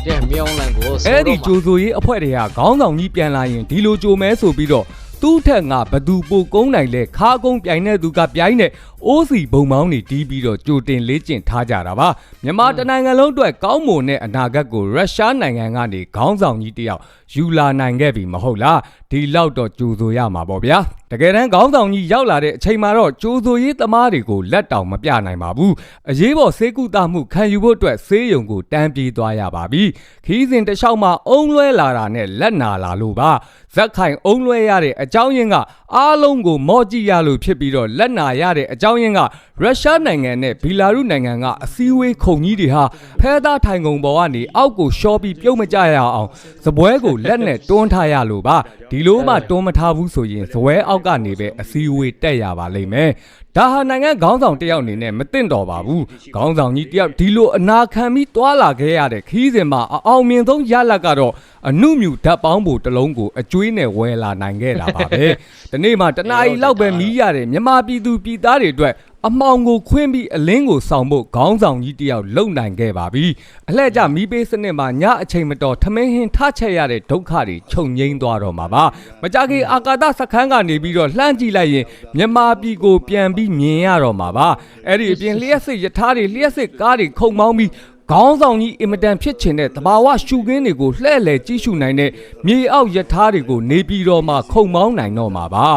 S2: ကဲမြောင်းလန်ကို
S4: အဲ့ဒီကြိုဆိုရေးအဖွဲ့တွေကခေါင်းဆောင်ကြီးပြန်လာရင်ဒီလိုကြိုမဲဆိုပြီးတော့ သူ့ထက်ငါဘသူပိုကုန်းနိုင်လဲခါကုန်းပြိုင်တဲ့သူကပြိုင်တဲ့ အိုးစီဘုံမောင်းနေတီးပြီးတော့ကြိုတင်လေးကျင့်ထားကြတာပါမြန်မာတနိုင်ငံလုံးအတွက်ကောင်းမွန်တဲ့အနာဂတ်ကိုရုရှားနိုင်ငံကနေခေါင်းဆောင်ကြီးတယောက်ယူလာနိုင်ခဲ့ပြီမဟုတ်လားဒီလောက်တော့ကြိုဆိုရမှာပေါ့ဗျာတကယ်တမ်းခေါင်းဆောင်ကြီးရောက်လာတဲ့အချိန်မှာတော့ကြိုဆိုရေးသမားတွေကိုလက်တောင်မပြနိုင်ပါဘူးအရေးပေါ်ဆေးကုသမှုခံယူဖို့အတွက်ဆေးရုံကိုတန်းပြေးသွားရပါပြီခီးစဉ်တစ်လျှောက်မှာအုံလွဲလာတာနဲ့လက်နာလာလို့ပါဇက်ခိုင်အုံလွဲရတဲ့အကြောင်းရင်းကအားလုံးကိုမော့ကြည့်ရလို့ဖြစ်ပြီးတော့လက်နာရတဲ့အကြောင်းရင်းကရုရှားနိုင်ငံနဲ့ဘီလာရုနိုင်ငံကအစည်းအဝေးခုံကြီးတွေဟာဖဲသားထိုင်ကုန်ပေါ်ကနေအောက်ကိုရှော့ပြီးပြုတ်မကြရအောင်စပွဲကိုလက်နဲ့တွန်းထားရလို့ပါဒီလိုမှတွန်းမထားဘူးဆိုရင်ဇပွဲအောက်ကနေပဲအစည်းအဝေးတက်ရပါလိမ့်မယ်ဒါဟာနိုင်ငံခေါင်းဆောင်တစ်ယောက်အနေနဲ့မသင့်တော်ပါဘူးခေါင်းဆောင်ကြီးတစ်ယောက်ဒီလိုအနာခံပြီးတွာလာခဲ့ရတဲ့ခီးစဉ်မှာအအောင်မြင်ဆုံးရလဒ်ကတော့အနုမြူဓာတ်ပေါင်းဖို့တစ်လုံးကိုအကျွေးနဲ့ဝယ်လာနိုင်ခဲ့တာပါပဲဒီနေ့မှတနားရီလောက်ပဲမီးရတဲ့မြန်မာပြည်သူပြည်သားတွေအတွက် အမောင်ကိုခွင်းပြီးအလင်းကိုဆောင်ဖို့ခေါင်းဆောင်ကြီးတယောက်လုံနိုင်ခဲ့ပါပြီအလှည့်ကျမီးပေးစနစ်မှာညအချိန်မတော်ထမင်းဟင်းထချက်ရတဲ့ဒုက္ခတွေချုပ်ငိမ့်သွားတော့မှာပါမကြခင်အာကာသစခန်းကနေပြီးတော့လှမ်းကြည့်လိုက်ရင်မြန်မာပြည်ကိုပြန်ပြီးမြင်ရတော့မှာပါအဲ့ဒီအပြင်လျှက်စစ်ယထာတွေလျှက်စစ်ကားတွေခုံမောင်းပြီးခေါင်းဆောင်ကြီးအင်မတန်ဖြစ်ချင်တဲ့တဘာဝရှုခင်းတွေကိုလှဲ့လေကြီးရှုနိုင်တဲ့မြေအောက်ယထာတွေကိုနေပြီးတော့မှခုံမောင်းနိုင်တော့မှာပါ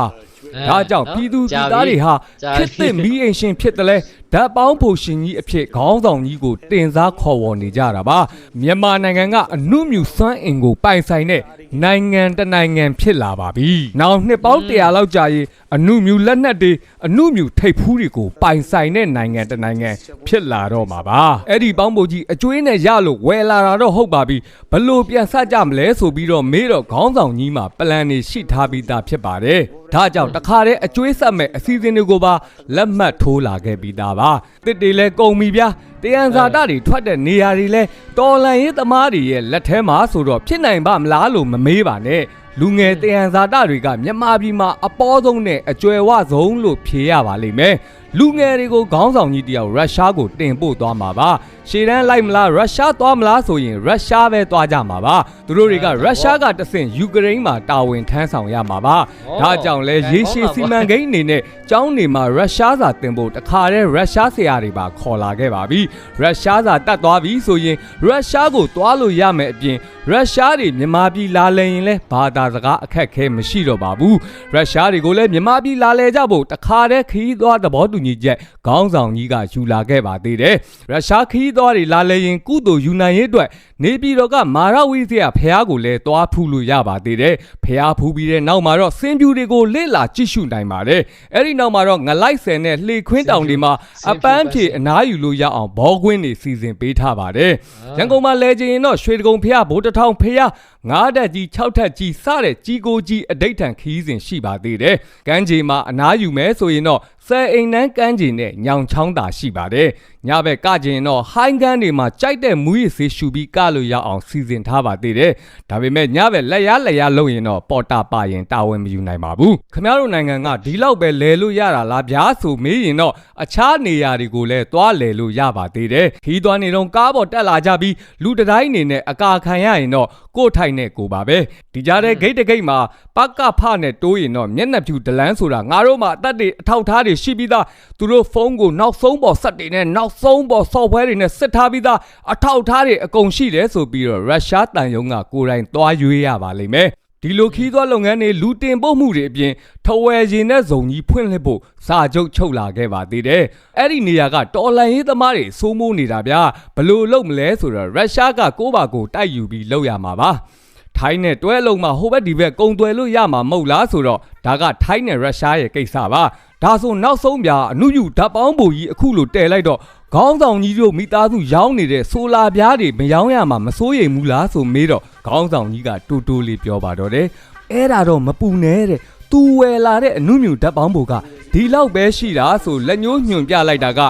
S4: ဒါကြောင့်ပြည်သူပြည်သားတွေဟာခစ်သစ်မီးအိမ်ရှင်ဖြစ်တယ်လဲဓာတ်ပေါင်းဖို့ရှင်ကြီးအဖြစ်ခေါင်းဆောင်ကြီးကိုတင်စားခေါ်ဝေါ်နေကြတာပါမြန်မာနိုင်ငံကအနုမြူစွမ်းအင်ကိုပိုင်ဆိုင်တဲ့နိုင်ငံတစ်နိုင်ငံဖြစ်လာပါပြီ။နောက်နှစ်ပေါင်း100လောက်ကြာရင်အနုမြူလက်နက်တွေအနုမြူထိပ်ဖူးတွေကိုပိုင်ဆိုင်တဲ့နိုင်ငံတစ်နိုင်ငံဖြစ်လာတော့မှာပါ။အဲ့ဒီပေါင်းဖို့ကြီးအကျွေးနဲ့ရလို့ဝယ်လာတာတော့ဟုတ်ပါပြီ။ဘလို့ပြန်ဆက်ကြမလဲဆိုပြီးတော့မေးတော့ခေါင်းဆောင်ကြီးမှာပလန်နေရှိထားပြီးသားဖြစ်ပါတယ်။ဒါကြောင့်တခါတည်းအကျွေးဆက်မဲ့အစီအစဉ်တွေကိုပါလက်မှတ်ထိုးလာခဲ့ပြီးသားပါတစ်တွေလဲကုန်ပြီဗျာတယံဇာတတွေထွက်တဲ့နေရာတွေလဲတော်လန်ရေးသမားတွေရဲ့လက်ထဲမှာဆိုတော့ဖြစ်နိုင်ပါမလားလို့မမေးပါနဲ့လူငယ်တယံဇာတတွေကမြန်မာပြည်မှာအပေါ်ဆုံးနဲ့အကျွယ်ဝဆုံးလို့ဖြေရပါလိမ့်မယ်လူငယ်တွေကိုခေါင်းဆောင်ကြီးတယောက်ရုရှားကိုတင်ပို့သွားမှာပါရှေ့တန်းလိုက်မလားရုရှားသွားမလားဆိုရင်ရုရှားပဲသွားကြမှာပါသူတို့တွေကရုရှားကတဆင့်ယူကရိန်းမှာတာဝန်ထမ်းဆောင်ရမှာပါဒါကြောင့်လဲရေရှည်စီမံကိန်းအနေနဲ့ကျောင်းနေမှာရုရှားစာတင်ဖို့တခါတည်းရုရှားဆရာတွေပါခေါ်လာခဲ့ပါပြီရုရှားစာတတ်သွားပြီဆိုရင်ရုရှားကိုသွားလို့ရမယ်အပြင်ရုရှားတွေမြန်မာပြည်လာလည်ရင်လဲဘာသာစကားအခက်ခဲမရှိတော့ပါဘူးရုရှားတွေကိုလည်းမြန်မာပြည်လာလည်ကြဖို့တခါတည်းခရီးသွားသဘောတူညီချက်ခေါင်းဆောင်ကြီးကယူလာခဲ့ပါသေးတယ်ရုရှားခရီးသွားတွေလာလည်ရင်ကုသိုလ်ယူနိုင်ရေးအတွက်နေပြည်တော်ကမာရဝိဇ္ဇာဖះကိုလည်းသွားဖူးလို့ရပါသေးတယ်ဖះဖူးပြီးတဲ့နောက်မှာတော့စင်ပြူတွေကိုလေ့လာကြည့်ရှုနိုင်ပါတယ်အဲ့ဒီနောက်မှာတော့ငလိုက်ဆယ်နဲ့လှေခွင်းတောင်တွေမှာအပန်းဖြေအနားယူလို့ရအောင်ဘောကွင်းတွေစီစဉ်ပေးထားပါတယ်ရန်ကုန်မှာလဲကျင်ရင်တော့ရွှေတကုံဖះဘိုးတထောင်ဖះငါးတက်ကြီး၆ထက်ကြီးစတဲ့ကြီးကိုကြီးအတိတ်ထန်ခီးစဉ်ရှိပါသေးတယ်ကမ်းခြေမှာအနားယူမယ်ဆိုရင်တော့ဆယ်အိမ်နှန်းကမ်းခြေနဲ့ညောင်ချောင်းသာရှိပါတယ်ညဘက်ကကြရင်တော့ဟိုင်းကန်းတွေမှာကြိုက်တဲ့မူရည်ဆေးရှူပြီးကလို့ရအောင်စီစဉ်ထားပါသေးတယ်ဒါပေမဲ့ညဘက်လက်ရလက်ရလုပ်ရင်တော့ပေါ်တာပါရင်တာဝန်မယူနိုင်ပါဘူးခင်ဗျားတို့နိုင်ငံကဒီလောက်ပဲလဲလို့ရတာလားဗျာဆိုမေးရင်တော့အခြားနေရာတွေကိုလည်းသွားလဲလို့ရပါသေးတယ်ခီးသွားနေတော့ကားပေါ်တက်လာကြပြီးလူတတိုင်းနေနဲ့အကာခံရရင်တော့ကို့ထိုင်နဲ့ကိုပါပဲဒီကြားတဲ့ဂိတ်တဂိတ်မှာပကဖနဲ့တိုးရင်တော့မျက်နှာဖြူဒလန်းဆိုတာငါတို့မှာအသက်တွေအထောက်ထားတွေရှိပြီးသားသူတို့ဖုန်းကိုနောက်ဆုံးပေါ်ဆက်တွေနဲ့နောက်ဆုံးပေါ် software တွေနဲ့စစ်ထားပြီးသားအထောက်ထားတွေအကုန်ရှိတယ်ဆိုပြီးတော့ရုရှားတန်ယုံကကိုယ်တိုင်သွားရွေးရပါလိမ့်မယ်ဒီလိုခီးသွွားလုပ်ငန်းတွေလူတင်ပို့မှုတွေအပြင်ထဝယ်ရင်တဲ့ဇုံကြီးဖွင့်လှစ်ဖို့စာချုပ်ချုပ်လာခဲ့ပါသေးတယ်။အဲ့ဒီနေရာကတော်လန်ရေးသမားတွေစိုးမိုးနေတာဗျာဘလို့လုပ်မလဲဆိုတော့ရုရှားကကိုယ့်ဘာကိုတိုက်ယူပြီးလုပ်ရမှာပါ။ ထိုင်းနဲ့တွဲလုံးမှာဟိုဘက်ဒီဘက်ကုံသွယ်လို့ရမှာမဟုတ်လားဆိုတော့ဒါကထိုင်းနဲ့ရုရှားရဲ့ကိစ္စပါဒါဆိုနောက်ဆုံးပြအနုယူဓာတ်ပေါင်းပူကြီးအခုလိုတဲလိုက်တော့ခေါင်းဆောင်ကြီးတို့မိသားစုရောင်းနေတဲ့ဆိုလာပြားတွေမရောင်းရမှာမစိုးရိမ်ဘူးလားဆိုမေးတော့ခေါင်းဆောင်ကြီးကတူတူလေးပြောပါတော့တယ်အဲ့ဒါတော့မပူနဲ့တဲ့သူဝယ်လာတဲ့အနုမြူဓာတ်ပေါင်းပူကဒီလောက်ပဲရှိတာဆိုလက်ညှိုးညွှန်ပြလိုက်တာက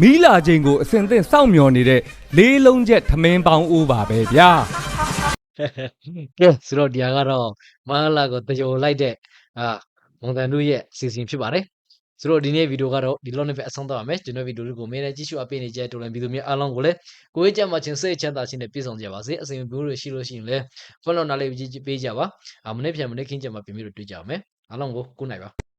S4: မီးလာချိန်ကိုအစင်သင့်စောင့်မျှော်နေတဲ့လေးလုံးချက်ထမင်းပေါင်းအိုးပါပဲဗျာ
S2: ကဲဆိုတော့ဒီဟာကတော့မဟာလာကိုတကြိုလိုက်တဲ့အာမွန်တန်တို့ရဲ့စီစဉ်ဖြစ်ပါတယ်ဆိုတော့ဒီနေ့ဗီဒီယိုကတော့ဒီလောက်နဲ့ပဲအဆုံးသတ်ပါမယ်ကျွန်တော်ဗီဒီယိုလေးကိုအမြဲတမ်းကြည့်ရှုအပေးနေကြတဲ့တော်လိုင်းဗီဒီယိုများအားလုံးကိုလည်းကိုယ်ရဲ့ကြမှာချင်းစိတ်ချမ်းသာခြင်းနဲ့ပြည့်စုံကြပါစေအစီအမံမျိုးတွေရှိလို့ရှိရင်လည်း follow နားလေးပေးကြပါအမနေ့ပြန်မနေ့ခင်းကြမှာပြင်ပြီးတော့တွေ့ကြအောင်မယ်အားလုံးကိုကုနိုင်ပါ